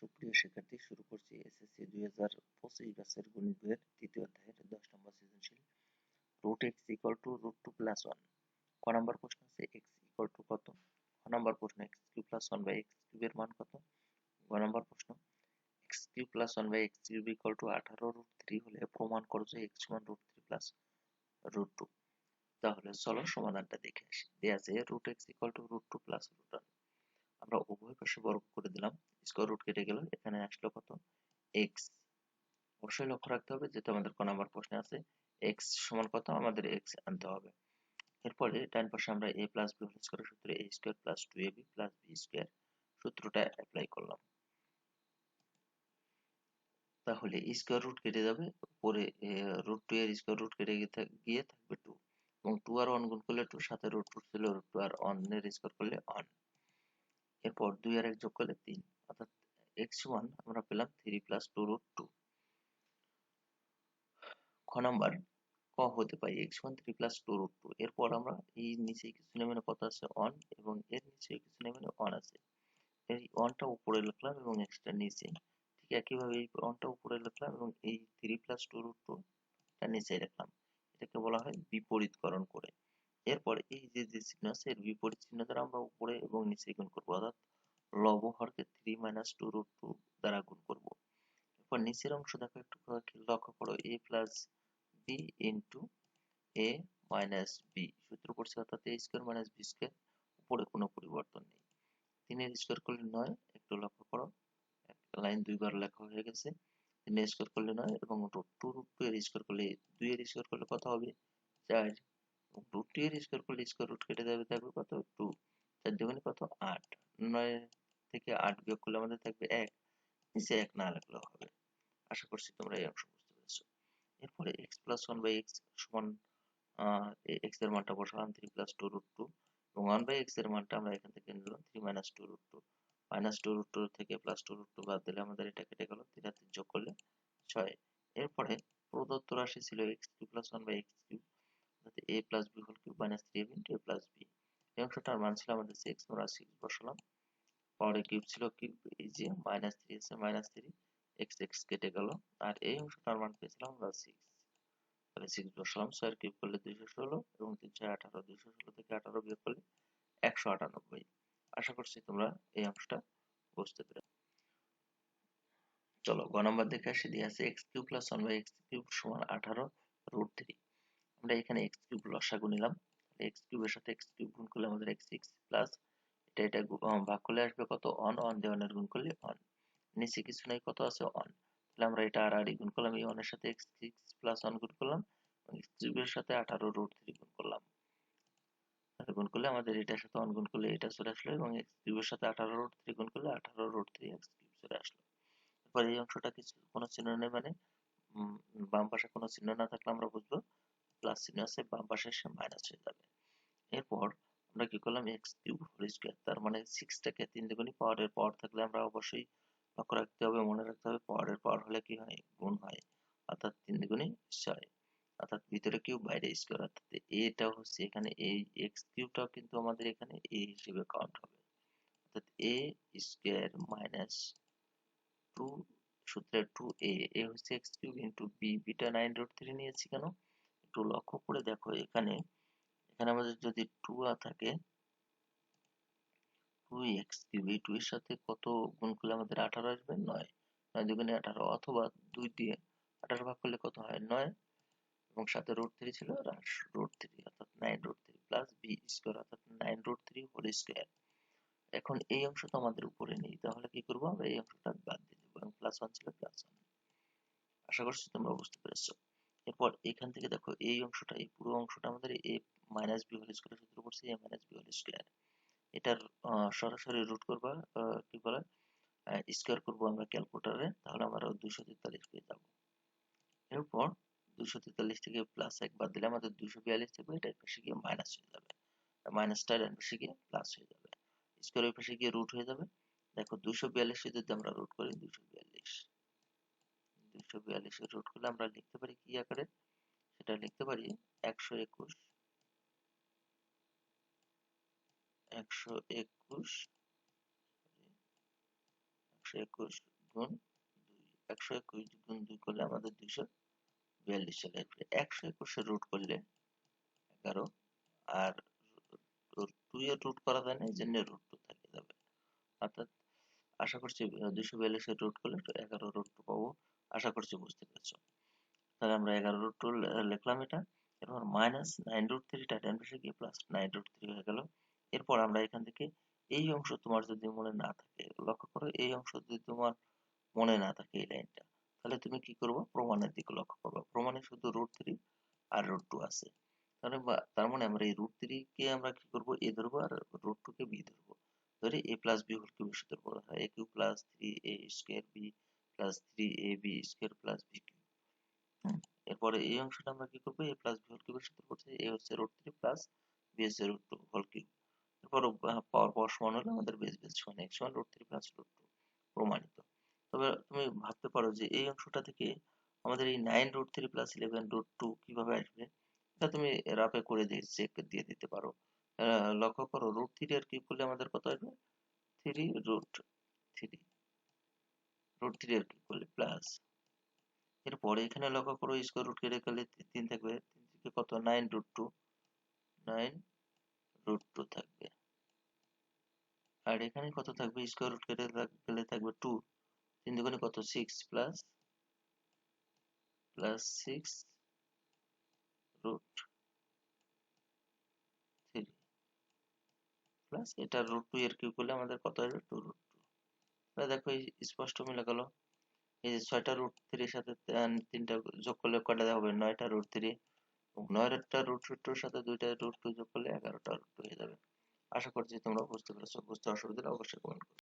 সুপ্রিয় শিক্ষার্থী, শুরু করছি এসএসসি দুই হাজার পঁচিশ ব্যাচের গণিত বইয়ের তৃতীয় অধ্যায়ের দশ নম্বর সৃজনশীল। Root x equal to root two plus one ক নম্বর প্রশ্ন আছে এক্স ইকুয়াল টু কত? ক নম্বর প্রশ্ন x cube plus one by x কিউবের মান কত? গ নম্বর প্রশ্ন x cube plus one by x cube equal to আঠারো রুট থ্রি হলে প্রমাণ করো যে এক্স সমান root three plus root two তাহলে চলো সমাধানটা দেখে আসি। দেয়া আছে root x equal to root two plus root one আমরা উভয় পাশে বর্গ করে দিলাম। স্কোয়ার রুট কেটে গেল। এখানে আসলো কত? এক্স অবশ্যই লক্ষ্য রাখতে হবে যেহেতু আমাদের কোন নাম্বার প্রশ্নে আছে এক্স সমান কত? আমাদের এক্স আনতে হবে। এরপরে ডান পাশে আমরা A plus B whole square সূত্র A square plus two A B plus B square সূত্রটা অ্যাপ্লাই করলাম। তাহলে স্কোয়ার রুট কেটে যাবে। উপরে রুট টু এর স্কোয়ার রুট কেটে গিয়ে থাকবে টু এবং টু আর ওয়ান গুণ করলে টু সাথে রুট টু ছিল রুট টু আর ওয়ানের স্কোয়ার করলে ওয়ান এরপর দুই আর এক যোগ করলে তিন। অর্থাৎ এক্স ওয়ান আমরা পেলাম three plus two root two খ নাম্বার ক হতে পাই x one three plus two root two এরপর আমরা এই নিচে কিছু নেমে কত আছে? ওয়ান এবং এর নিচে কিছু নেমে ওয়ান আছে। এই ওয়ানটা উপরে লিখলাম এবং এক্সটা নিচে। ঠিক একইভাবে এই ওয়ানটা উপরে লিখলাম এবং এই three plus two root two নিচে রাখলাম। এটাকে বলা হয় বিপরীতকরণ করে। এরপর এই যে যে চিহ্ন আছে, এর বিপরীত চিহ্ন দ্বারা আমরা উপরে এবং নিচে গুণ করব, অর্থাৎ লব হরকে three minus two root two দ্বারা গুণ করব। এরপর নিচের অংশ দেখো, একটু লক্ষ্য করো A plus B into A minus B সূত্র পড়ছে অর্থাৎ A square minus B square উপরে কোনো পরিবর্তন নেই। তিনের স্কোয়ার করলে নয়, একটু লক্ষ্য করো লাইন দুইবার লেখা হয়ে গেছে। তিনের স্কোয়ার করলে নয় এবং টু রুট টু এর স্কোয়ার করলে দুই এর স্কোয়ার করলে কত হবে? চার। রুট টু এর স্কোয়ার করলে স্কোয়ার রুট কেটে যাবে থাকবে কত টু চার দুগুণে কত, আট, নয় থেকে আট বিয়োগ করলে আমাদের থাকবে এক, নিচে এক না লাগলেও হবে। আশা করছি তোমরা এই অংশ বুঝতে পেরেছ। এরপরে x plus one by x সমান এক্সের মানটা বসালাম three plus two root two এবং ওয়ান বাই এক্সের মানটা আমরা এখান থেকে নিলাম three minus two root two minus two root two থেকে প্লাস টু রুট টু বাদ দিলে আমাদের এটা কেটে গেল, তিন হাতে যোগ করলে ছয়। এরপরে প্রদত্ত রাশি ছিল x cube plus one by x cube A plus B whole cube minus three into A plus B এই অংশটার মান ছিল আমাদের সিক্স আমরা সিক্স বসালাম। পাওয়ারে কিউব ছিল কিউব এই যে মাইনাস থ্রি আছে মাইনাস থ্রি এক্স এক্স কেটে গেল। আর এই অংশটার মান পেয়েছিলাম আমরা সিক্স তাহলে সিক্স বসালাম, ছয়ের কিউব করলে দুইশো ষোলো এবং তিন ছয় আঠারো, দুইশো ষোলো থেকে আঠারো বিয়োগ করলে একশো আটানব্বই। আশা করছি তোমরা এই অংশটা বুঝতে পেরে চলো, গ নম্বর দেখে আসি, দিয়ে আছে x cube plus one by x cube সমান আঠারো রুট থ্রি আমরা এখানে এক্স কিউব লসাগু নিলাম। এক্স কিউবের সাথে এক্স কিউব গুণ করলে আমাদের এক্স প্লাস এটা এটা ভাগ করলে আসবে কত? অন অন দেওয়ানের গুণ করলে অন নিচে কিছু নাই, কত আছে? অন তাহলে আমরা এটা আর আর গুণ করলাম, এই অনের সাথে এক্স প্লাস ওয়ান গুণ করলাম এক্স কিউবের সাথে আঠারো রুট থ্রি গুণ করলাম। গুণ করলে আমাদের এটার সাথে অন গুণ করলে এটা চলে আসলো, এবং এক্স কিউবের সাথে আঠারো রুট থ্রি গুণ করলে আঠারো রুট থ্রি এক্স কিউব চলে আসলো। এরপর এই অংশটা কিছু কোনো চিহ্ন নেই মানে বাম পাশে কোনো চিহ্ন না থাকলে আমরা বুঝব প্লাস চিহ্ন আছে বাম পাশে এসে মাইনাস হয়ে যাবে। এরপর আমরা কি করলাম? এক্স কিউব হোল স্কোয়ার তার মানে সিক্সটাকে তিন দ্বিগুণী পাওয়ারের পাওয়ার থাকলে আমরা অবশ্যই লক্ষ্য রাখতে হবে, মনে রাখতে হবে পাওয়ারের পাওয়ার হলে কি হয়? গুণ হয়। অর্থাৎ তিন দ্বিগুণী ছয়। অর্থাৎ ভিতরে কিউব বাইরে স্কোয়ার অর্থাৎ এটা হচ্ছে এখানে এই এক্স কিউবটাও কিন্তু আমাদের এখানে এ হিসেবে কাউন্ট হবে। অর্থাৎ এ স্কোয়ার মাইনাস টু সূত্রের টু এ এ হচ্ছে x cube into B beta nine root three নিয়েছি কেন? একটু লক্ষ্য করে দেখো, এখানে এখানে আমাদের যদি টু থাকে টু এক্স কিউব এই টু এর সাথে কত গুণ করলে আমাদের আঠারো আসবে? নয়। নয় দুগুণে আঠারো, অথবা দুই দিয়ে আঠারো ভাগ করলে কত হয়? নয়। এবং সাথে রুট থ্রি ছিল রুট থ্রি অর্থাৎ nine root three plus B square অর্থাৎ nine root three whole square এখন এই অংশ তো আমাদের উপরে নেই, তাহলে কি করব? আমরা এই অংশটা বাদ দিয়ে দেবো, এবং প্লাস ওয়ান ছিল প্লাস ওয়ান আশা করছি তোমরা বুঝতে পেরেছ। এরপর এখান থেকে দেখো এই অংশটা, এই পুরো অংশটা আমাদের এ মাইনাস বি হোল সূত্র পড়ছে, A minus B whole square এটার সরাসরি রুট করবা কি বলে স্কোয়ার করব আমরা ক্যালকুলেটারে তাহলে আমরা দুইশো তেতাল্লিশ পেয়ে যাব। এরপর দুইশো তেতাল্লিশ থেকে প্লাস এক বাদ দিলে আমাদের দুইশো বিয়াল্লিশ থেকে এটা পাশে গিয়ে মাইনাস হয়ে যাবে। মাইনাসটা ডান পাশে গিয়ে প্লাস হয়ে যাবে। স্কোয়ার ওই পাশে গিয়ে রুট হয়ে যাবে। দেখো দুইশো বিয়াল্লিশে যদি আমরা রুট করি, দুইশো বিয়াল্লিশ। বিয়াল্লিশে রুট করলে আমরা লিখতে পারি কি আকারে? সেটা লিখতে পারি একশো একুশ। একশো একুশ একশো একুশ দুই, একশো একুশ দুই করলে আমাদের দুইশো বিয়াল্লিশ চলে আসবে। একশো একুশের রুট করলে এগারো, আর টু এর রুট করা যায় না, এই জন্য রুট টু থেকে যাবে। অর্থাৎ আশা করছি দুইশো বিয়াল্লিশের রুট করলে এগারো রুট টু পাবো। আশা করছি বুঝতে পেরেছ। তাহলে আমরা এগারো রুট টু লিখলাম এটা, এরপর মাইনাস নাইন রুট থ্রিটা ডান পাশে গিয়ে প্লাস নাইন রুট থ্রি হয়ে গেল। এরপর আমরা এখান থেকে এই অংশ তোমার যদি মনে না থাকে, লক্ষ্য করো এই অংশ যদি তোমার মনে না থাকে এই লাইনটা তাহলে তুমি কি করব? প্রমাণের দিকে লক্ষ্য করবে। প্রমাণে শুধু রুট থ্রি আর রুট টু আছে। তাহলে তার মানে আমরা এই রুট থ্রি কে আমরা কি করব? এ ধরবো আর রুট টু কে বি ধরবো। ধরে A plus B whole cube সূত্র পড়া হয় A cube plus three A square B plus three A B square plus B cube এরপরে এই অংশটা আমরা কি করব? এ প্লাস বি হোল কিউবের সূত্র পড়ছে এ হচ্ছে রুট থ্রি প্লাস বি হচ্ছে রুট টু হোল কিউব এরপর পাওয়ার পাওয়ার সমান হলে আমাদের বেস বেস সমান এক্স সমান root three plus root two প্রমাণিত। তবে তুমি ভাবতে পারো যে এই অংশটা থেকে আমাদের এই nine root three plus eleven root two কীভাবে আসবে? এটা তুমি রাফে করে দিয়ে চেক দিয়ে দিতে পারো। লক্ষ্য করো রুট থ্রি আর কিউব করলে আমাদের কত আসবে? Three root three root three cube করলে প্লাস এরপরে এখানে লক্ষ্য করো স্কোয়ার রুট কেটে গেলে তিন থাকবে, তিন কত? Nine root two nine root two থাকবে। আর এখানে কত থাকবে? স্কোয়ার রুট কেটে গেলে থাকবে টু তিন দুগুণে কত? Six plus plus six root three plus এটা রুট টু এর কিউ করলে আমাদের কত আসবে টু রুট দেখো স্পষ্ট মিলে গেল। এই যে ছয়টা রুট থ্রির সাথে তিনটা যোগ করলে কটা হবে? নয়টা রুট থ্রি নয়টা রুট টুর সাথে দুইটা রুট টু যোগ করলে এগারোটা রুট টু হয়ে যাবে। আশা করছি তোমরা বুঝতে পেরেছ। বুঝতে অসুবিধা অবশ্যই কমেন্ট